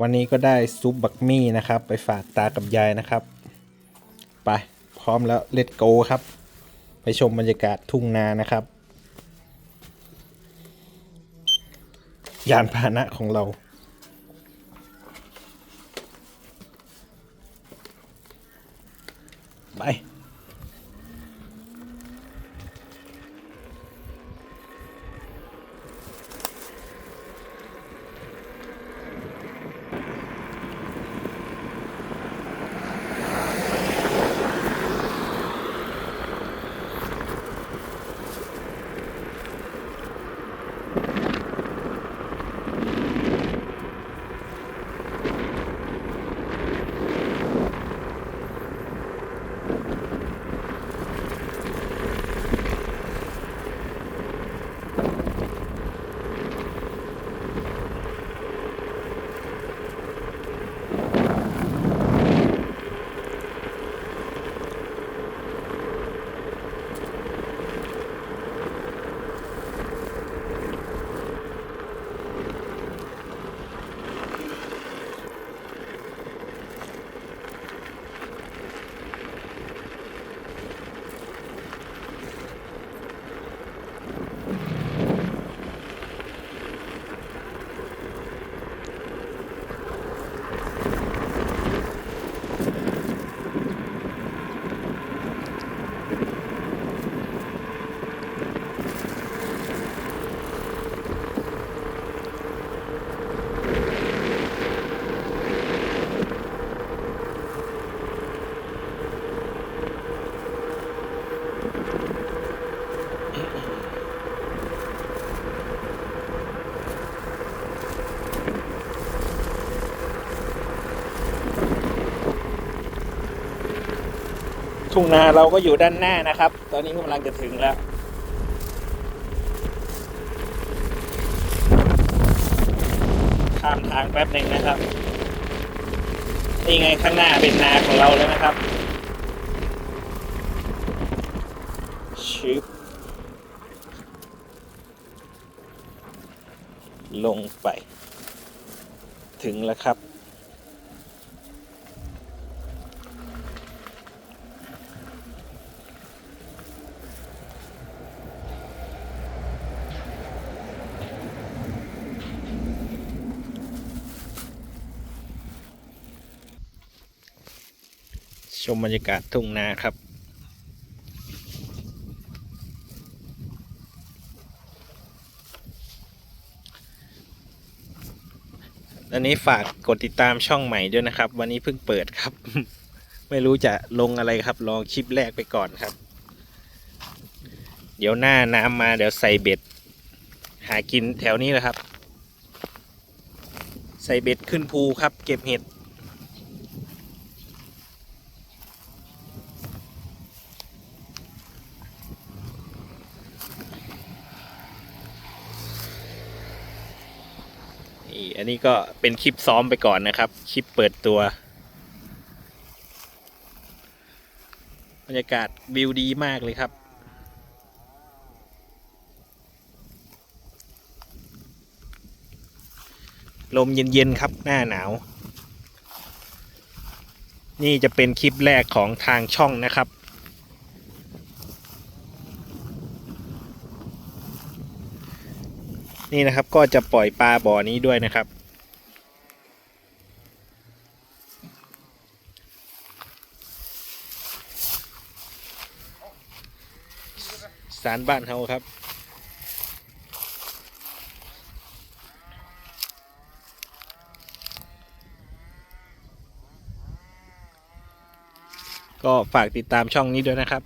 วันนี้ก็ได้ซุปบักมี่นะครับ ไปฝากตากับยายนะครับ ไปพร้อมแล้วเลตโกครับ ไปชมบรรยากาศทุ่งนานะครับ ยานพาหนะของเรา ทุ่งนาเราก็อยู่ด้านหน้านะครับ ตอนนี้กำลังจะถึงแล้ว ข้ามทางแป๊บหนึ่งนะครับ นี่ไงข้างหน้าเป็นนาของเราแล้วนะครับชึบลงไป ถึงแล้วครับ ชมบรรยากาศทุ่งนาครับ อันนี้ฝากกดติดตามช่องใหม่ด้วยนะครับ วันนี้เพิ่งเปิดครับ ไม่รู้จะลงอะไรครับ ลองคลิปแรกไปก่อนครับ เดี๋ยวหน้าน้ำมาเดี๋ยวใส่เบ็ด หากินแถวนี้แหละครับ ใส่เบ็ดขึ้นภูครับ เก็บเห็ด นี่อันนี้ก็เป็นคลิปซ้อมไปก่อนนะครับ คลิปเปิดตัว บรรยากาศวิวดีมากเลยครับ ลมเย็นๆครับหน้าหนาว นี่จะเป็นคลิปแรกของทางช่องนะครับ นี่นะครับก็จะปล่อยปลาบ่อนี้ด้วยนะครับ สารบ้านเฮาครับก็ฝากติดตามช่องนี้ด้วยนะครับ